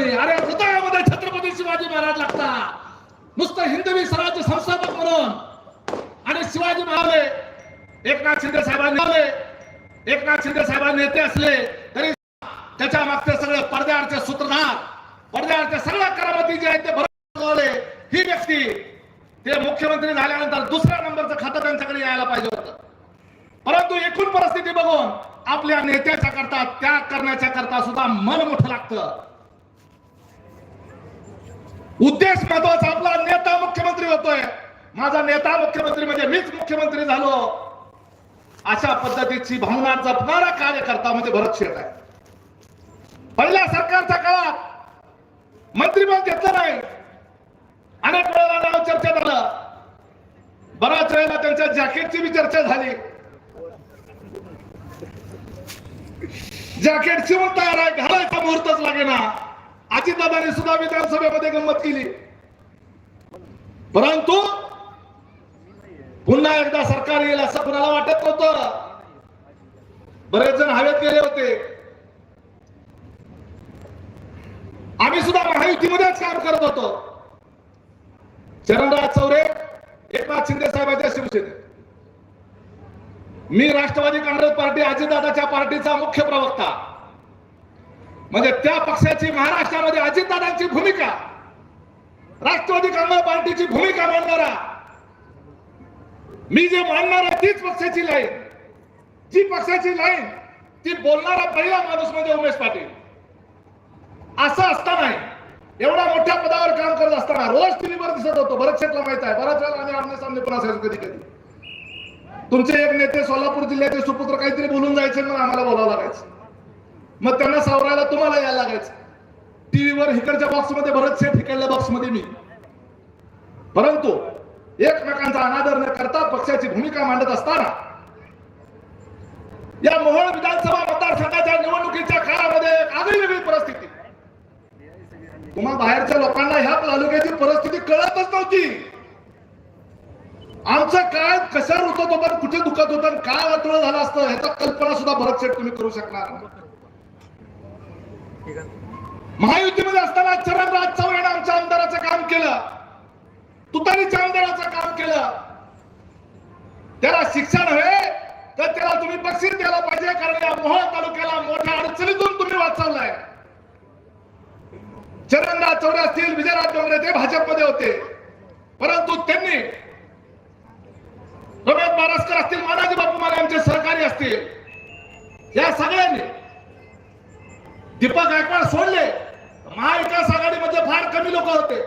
लागली अरे हृदयामध्ये छत्रपती शिवाजी महाराज लागतात. नुसतं हिंदवी स्वराज्य संस्थापक म्हणून. आणि शिवाजी महाराज एकनाथ शिंदे साहेबांनी आले एकनाथ शिंदे साहेबांनी नेते असले तरी त्याच्या मागचे सगळे पडद्यावरचे सूत्रधार पडद्यावरचे सगळ्या करामती जे आहेत ते भरवले ही व्यक्ती ते मुख्यमंत्री झाल्यानंतर दुसऱ्या नंबरचं खातं त्यांच्याकडे यायला पाहिजे होतं. परंतु एकूण परिस्थिती बघून आपल्या नेत्याच्या करता त्याग करण्याच्या करता सुद्धा मन मोठं लागतं. उद्देश महत्त्वाचा आपला नेता मुख्यमंत्री होतोय. माझा नेता मुख्यमंत्री म्हणजे मीच मुख्यमंत्री झालो. अशा पद्धतीची भावना जपणारा कार्यकर्ता म्हणजे भरत शेठ आहे. पहिल्या सरकारच्या काळात मंत्रीपद घेतलं नाही. अनेक वेळेला नाव चर्चा झालं. बऱ्याच वेळेला त्यांच्या जॅकेटची बी चर्चा झाली. जॅकेट शिवून तयार आहे. घालायचा मुहूर्तच लागेना. अजितदादांनी सुद्धा विधानसभेमध्ये गंमत केली. परंतु पुन्हा एकदा सरकार येईल असं कुणाला वाटत नव्हतं. बरेच जण हवेत गेले होते. आम्ही सुद्धा महायुतीमध्येच काम करत होतो. चरणराज चौरे एकनाथ शिंदे साहेबांच्या शिवसेनेत. मी राष्ट्रवादी काँग्रेस पार्टी अजितदादाच्या पार्टीचा मुख्य प्रवक्ता. म्हणजे त्या पक्षाची महाराष्ट्रामध्ये अजितदादांची भूमिका राष्ट्रवादी कामगार पार्टीची भूमिका मांडणारा मी जे मांडणार आहे तीच पक्षाची लाईन. जी पक्षाची लाईन ती बोलणारा पहिला माणूस म्हणजे उमेश पाटील. असं असताना एवढ्या मोठ्या पदावर काम करत असताना रोज टीव्हीवर दिसत होतो बरेच क्षेत्र माहीत आहे बऱ्याच वेळा आम्ही आमने सामने पण असायचो कधी कधी. तुमचे एक नेते सोलापूर जिल्ह्याचे सुपुत्र काहीतरी बोलून जायचे मग आम्हाला बोलावं लागायचं. मग त्यांना सावरायला तुम्हाला यायला लागायचं. टीव्हीवर इकडच्या बॉक्समध्ये भरत शेठ हिकडल्या बॉक्समध्ये मी. परंतु एकमेकांचा अनादर न करता पक्षाची भूमिका मांडत असताना या मोहोळ विधानसभा मतदारसंघाच्या निवडणुकीच्या काळामध्ये एक आगळी वेगळी परिस्थिती. तुम्हा बाहेरच्या लोकांना ह्या तालुक्याची परिस्थिती कळतच नव्हती. आमचं काय कशावर उतरत होतं कुठे दुखत होतं काय वाटलं झालं असतं ह्याचा कल्पना सुद्धा भरत शेठ तुम्ही करू शकणार नाही. महायुतीमध्ये असताना चरणराज चव्हाण आमच्या आमदाराचं काम केलं. तुतारीच्या आमदाराचं काम केलं. त्याला शिक्षण हवे तर त्याला तुम्ही बक्षीस द्यायला पाहिजे कारण या मोहोळ तालुक्याला मोठ्या अडचणीतून तुम्ही वाचवलाय. चरणराज चौरे असतील विजयराज डोंगरे ते भाजपमध्ये होते. परंतु त्यांनी रमेश बारसकर असतील मानाजी बापू मारे आमचे सहकारी असतील. या सगळ्यांनी दीपक गायकवाड सोडले. महाविकास आघाडीमध्ये फार कमी लोक होते.